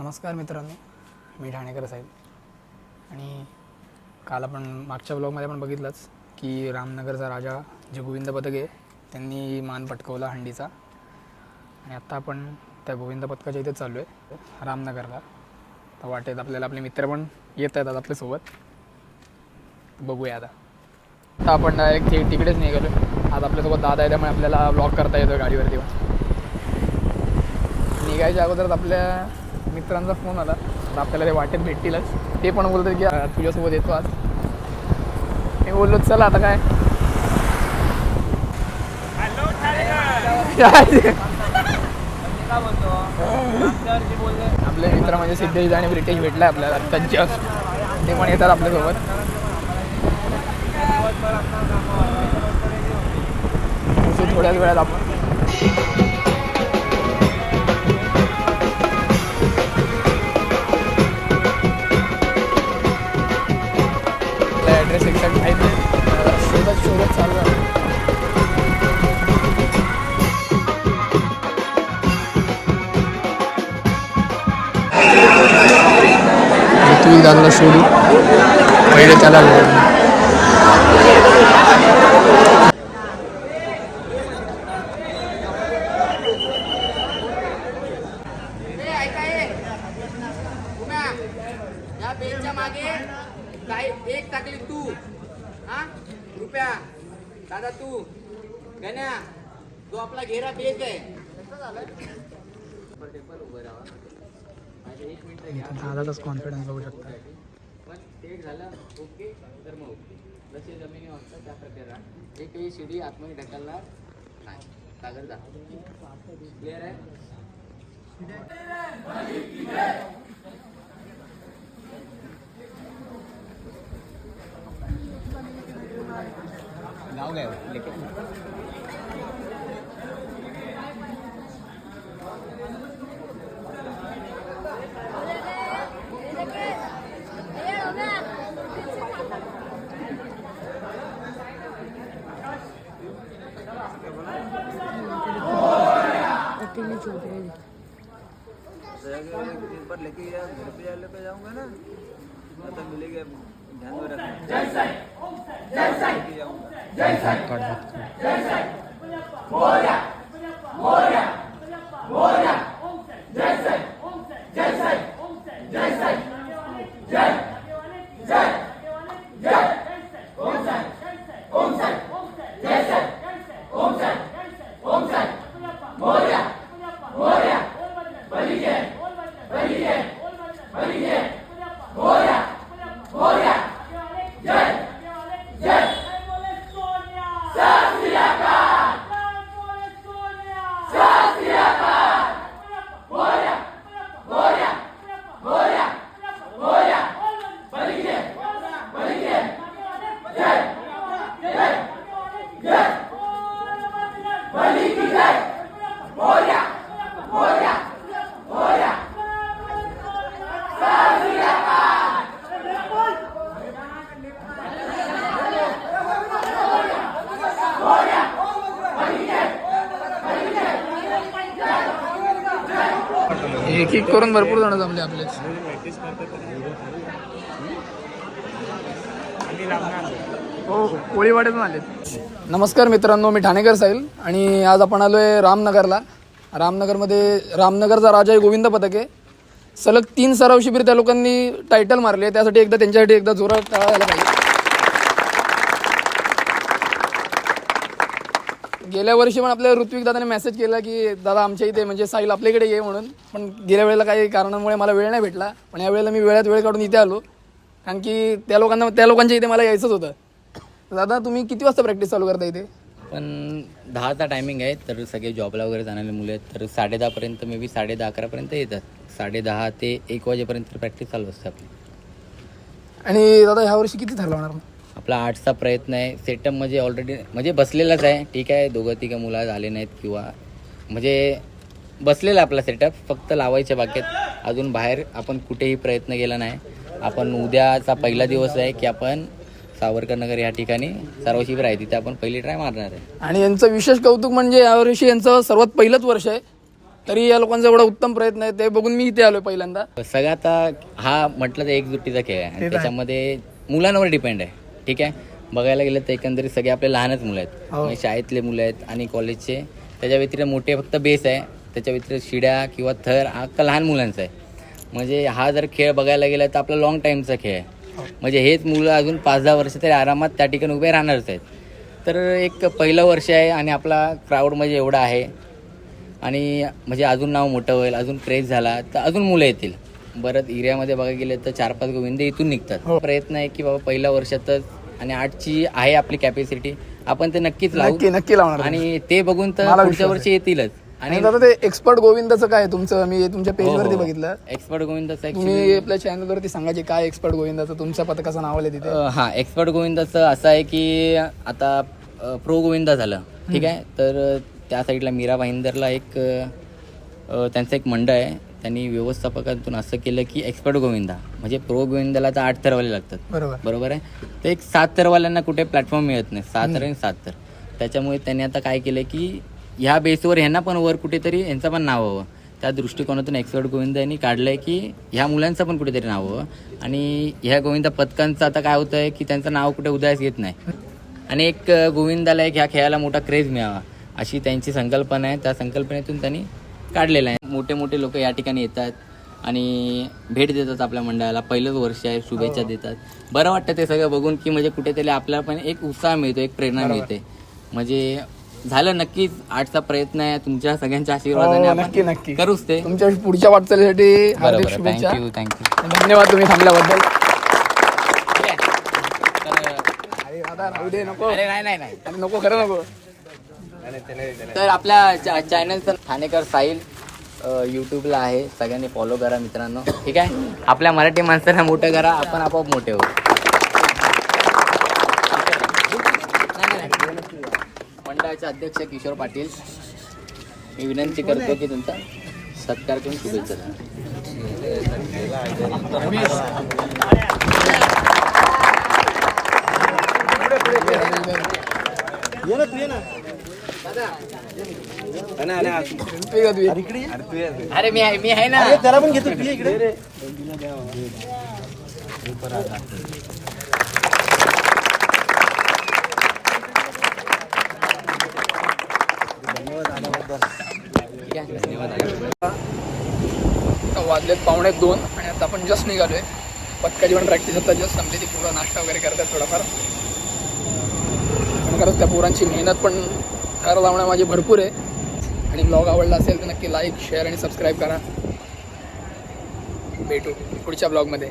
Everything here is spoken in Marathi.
नमस्कार मित्रांनो मी ठाणेकर साहेब. आणि काल आपण मागच्या ब्लॉगमध्ये आपण बघितलंच की रामनगरचा राजा जे गोविंद पथक आहे त्यांनी मान पटकवला हंडीचा. आणि आत्ता आपण त्या गोविंद पथकाच्या इथे चाललो आहे रामनगरला. तर वाटेत आपल्याला आपले मित्र पण येत आहेत आज आपल्यासोबत. बघूया आता. आता आपण डायरेक्ट ति तिकडेच निघालो आज आपल्यासोबत दादा आहे त्यामुळे आपल्याला ब्लॉक करता येतो गाडीवरती पण. निघायच्या अगोदरच आपल्या मित्रांचा फोन आला. आता आपल्याला ते वाटेत भेटतीलच. ते पण बोलतात की "आ, तुझ्यासोबत येतो आज. मी बोललो चला आता काय? आपले मित्र म्हणजे सिद्धेश आणि ब्रिटिश भेटलाय आपल्याला. आत्ताच ते पण येतात आपल्यासोबत. थोड्याच वेळात आपण ऋत्विक दादाला शोधू पहिले त्याला बेलच्या मागे एक टाकली तू हा रुपया दादा तू गण्या तो आपला घेरा बेच आहे. दादाचाच कॉन्फिडन्स बघू शकता. पण ते झालं ओके तर मग ओके. जसे जमिनी वागतात त्या प्रकारे. एकही शिडी आतमध्ये ढकलणार नाही. सागर जा. क्लिअर आहे? लेके या घर पे जाने पे जाऊंगा ना। तो मिलेगा ध्यान में रखना। लेके जाऊंगा एक एक करून भरपूर जण जमले आपलेच हो, हो. कोळीवाड्यातून आले नमस्कार मित्रांनो मी ठाणेकर साहिल आणि आज आपण आलो आहे रामनगरला. रामनगरमध्ये रामनगरचा राजा आहे गोविंद पथक आहे सलग तीन सराव शिबिर त्या लोकांनी टायटल मारले त्यासाठी एकदा त्यांच्यासाठी एकदा जोरात टाळा झाला पाहिजे. गेल्या वर्षी पण आपल्या ऋत्विक दादाने मेसेज केला की दादा आमच्या इथे म्हणजे साहिल आपल्याकडे ये म्हणून. पण गेल्या वेळेला काही कारणामुळे मला वेळ नाही भेटला. पण या वेळेला मी वेळात वेळ काढून इथे आलो. कारण की त्या लोकांना त्या लोकांच्या इथे मला यायचंच होतं. दादा तुम्ही किती वाजता प्रॅक्टिस चालू करता इथे? पण दहाचा टायमिंग आहे तर सगळे जॉबला वगैरे जाणारे मुलं आहेत. तर साडे दहापर्यंत मे बी साडे दहा अकरापर्यंत येतात. साडे दहा ते एक वाजेपर्यंत प्रॅक्टिस चालू असते आपली. आणि दादा ह्या वर्षी किती ठरवणार आपला आर्टचा प्रयत्न आहे. सेटअप म्हणजे ऑलरेडी म्हणजे बसलेलाच आहे. ठीक आहे दोघं तिघं मुलं झाले नाहीत किंवा म्हणजे बसलेला आपला सेटअप फक्त लावायच्या बागेत. अजून बाहेर आपण कुठेही प्रयत्न केला नाही. आपण उद्याचा पहिला दिवस आहे की आपण सावरकर नगर या ठिकाणी सर्व शिबिर आहे. तिथे आपण पहिली ट्राय मारणार आहे. आणि यांचं विशेष कौतुक म्हणजे यावर्षी यांचं सर्वात पहिलंच वर्ष आहे. तरी या लोकांचा एवढा उत्तम प्रयत्न आहे. ते बघून मी इथे आलोय पहिल्यांदा. सगळ्यात हा म्हटलं तर एकजुटीचा खेळ आहे. त्याच्यामध्ये मुलांवर डिपेंड आहे. ठीक आहे? बघायला गेलं तर एकंदरीत सगळे आपले लहानच मुलं आहेत. हो. म्हणजे शाळेतले मुलं आहेत आणि कॉलेजचे त्याच्या व्यतिरिक्त मोठे फक्त बेस आहे. त्याच्या व्यतिरिक्त शिड्या किंवा थर हा अख्खा लहान मुलांचा आहे. म्हणजे हा जर खेळ बघायला गेला तर आपला लॉंग टाईमचा खेळ आहे. म्हणजे हेच मुलं अजून पाच दहा वर्ष तरी आरामात त्या ठिकाणी उभे राहणारच आहेत. तर एक पहिलं वर्ष आहे आणि आपला क्राऊड म्हणजे एवढा आहे. आणि म्हणजे अजून नाव मोठं होईल अजून क्रेज झाला तर अजून मुलं येतील. बरं एरियामध्ये बघायला गेलं तर चार पाच गोविंद इथून निघतात. हो. प्रयत्न आहे की बाबा पहिल्या वर्षातच आणि आठची आहे आपली कॅपॅसिटी आपण ते नक्कीच लावू. नक्की नक्की लावणार आणि ते बघून तर मला पुढच्या विश्वास वर्षी येतीलच. आणि आणि दादा ते एक्सपर्ट गोविंदाचं काय आहे तुमचं? मी तुमच्या हो, पेजवरती बघितलं. एक्सपर्ट गोविंदाचं actually- तुम्ही आपल्या चॅनलवरती सांगायचे काय एक्सपर्ट गोविंदाचं? तुमच्या पथकाचं नाव आलं तिथे. अ, हा एक्सपर्ट गोविंदाचं असं आहे की आता प्रो गोविंदा झालं. ठीक आहे? तर त्या साईडला मीरा भाईंदरला एक अ, त्यांचं एक मंडळ आहे. त्यांनी व्यवस्थापकातून असं केलं की एक्सपर्ट गोविंदा म्हणजे प्रो गोविंदाला तर आठ तरवाले लागतात. बरोबर. बरोबर आहे? तर एक सात तरवाल्यांना कुठे प्लॅटफॉर्म मिळत नाही. सात तर आणि सात तर. त्याच्यामुळे त्यांनी आता काय केलं की ह्या बेसवर ह्यांना पण वर कुठेतरी यांचं पण नाव हवं. त्या दृष्टिकोनातून एक्सपर्ट गोविंद यांनी काढलं आहे की ह्या मुलांचं पण कुठेतरी नाव हवं. आणि ह्या गोविंदा पथकांचं आता काय होतं आहे की त्यांचं नाव कुठे उदयास येत नाही. आणि एक गोविंदाला एक ह्या खेळाला मोठा क्रेज मिळावा अशी त्यांची संकल्पना आहे. त्या संकल्पनेतून त्यांनी काढलेलं आहे. मोठे मोठे लोक या ठिकाणी येतात आणि भेट देतात आपल्या मंडळाला. पहिलंच वर्ष आहे शुभेच्छा देतात. बरं वाटतं ते सगळं बघून की म्हणजे कुठेतरी आपल्याला पण एक उत्साह मिळतो एक प्रेरणा मिळते. म्हणजे झालं नक्कीच आठचा प्रयत्न आहे. तुमच्या सगळ्यांच्या आशीर्वादाने हो, नक्की आपण नक्की करूच ते. तुमच्या पुढच्या वाटचालीसाठी हार्दिक शुभेच्छा. थँक्यू थँक्यू धन्यवाद तुम्ही थांबल्याबद्दल. अरे नको. नाही नाही नको खरं नको. तर आपल्या चा- चॅनलचं ठाणेकर साहिल यूट्यूबला आहे. सगळ्यांनी फॉलो करा मित्रांनो. ठीक आहे? आपल्या मराठी माणसांना मोठं करा. आपण आपोआप मोठे होऊ. मंडळाचे अध्यक्ष किशोर पाटील. मी विनंती करतो की तुमचा सत्कार करून शुभेच्छा द्या? अरे मी आहे मी आहे ना. आहे धन्यवाद आता वाजलेत पावणे दोन आणि आता आपण जस्ट निघालोय. पथकाची पण प्रॅक्टिस आता जस्ट संपली ती. पोरं नाश्ता वगैरे करतात थोडाफार. पण खरंच त्या पोरांची मेहनत पण करायला लावणं माझी भरपूर आहे. आणि ब्लॉग आवडला असेल तर नक्की लाईक शेअर आणि सबस्क्राईब करा. भेटू पुढच्या ब्लॉगमध्ये